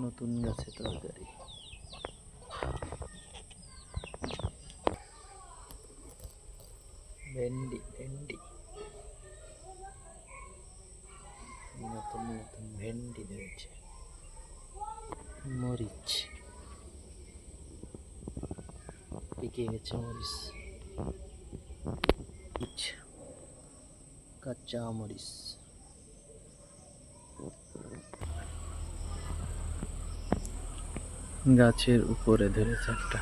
নতুন গাছে তরকারি। ভেন্ডি ভেন্ডি। নতুন নতুন ভেন্ডি ধরেছে মরিচ। পেকে গেছে মরিচ, কাঁচা মরিচ। গাছের উপরে ধরেছে একটা।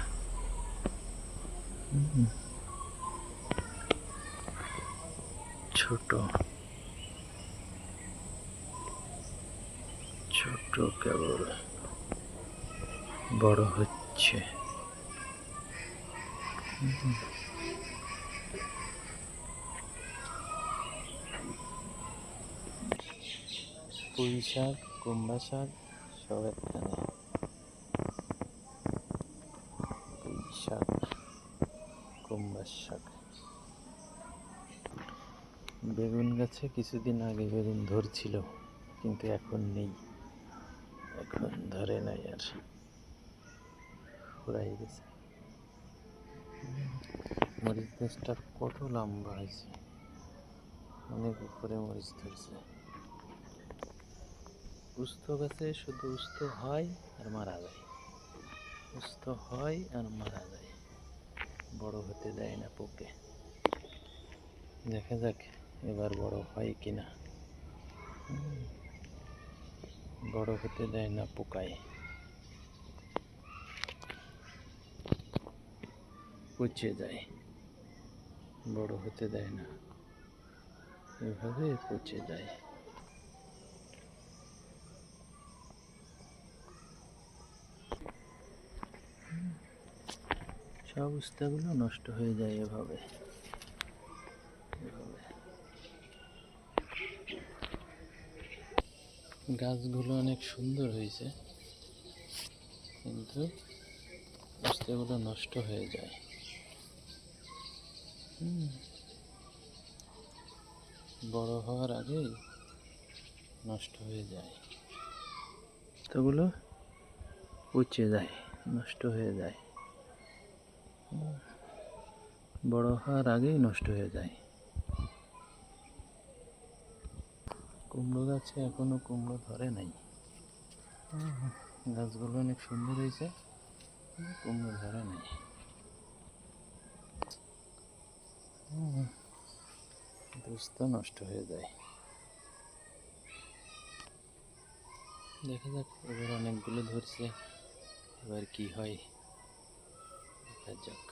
ছোট। ছোট কেবল। বড় হচ্ছে। পুঁই শাক, কুমড়া শাক, সব একখানে পুঁই শাক কুমড়া শাক বেগুন গাছে কিছুদিন আগে বেগুন ধরছিল, কিন্তু এখন নেই। এখন ধরে নাই আর ফুরাই গেছে। মরিচ গাছটা কত লম্বা হয়েছে। অনেক উপরে মরিচ ধরছে। উস্ত গাছে শুধু উস্ত হয় আর মারা যায়। উস্ত হয় আর মারা যায়। বড় হতে দেয় না পোকে। দেখা যাক এবার বড় হয় কিনা হুম। বড় হতে দেয় না পোকায়। পচে যায়। বড় হতে দেয় না। এভাবে পচে যায়। সব উস্তাগুলো নষ্ট হয়ে যায় এভাবে এভাবে গাছগুলো অনেক সুন্দর হয়েছে, কিন্তু উস্তাগুলো নষ্ট হয়ে যায়। বড় হওয়ার আগেই নষ্ট হয়ে যায় তোগুলো পচে যায়, নষ্ট হয়ে যায়। বড় হওয়ার আগেই নষ্ট হয়ে যায়। কুমড়ো গাছে এখনও কুমড়ো ধরে নাই। গাছগুলো অনেক সুন্দর হয়েছে কুমড়ো ধরে নাই। দুস্ত নষ্ট হয়ে যায়। দেখা যাক এবার অনেকগুলো ধরছে, এবার কি হয়। দেখা যাক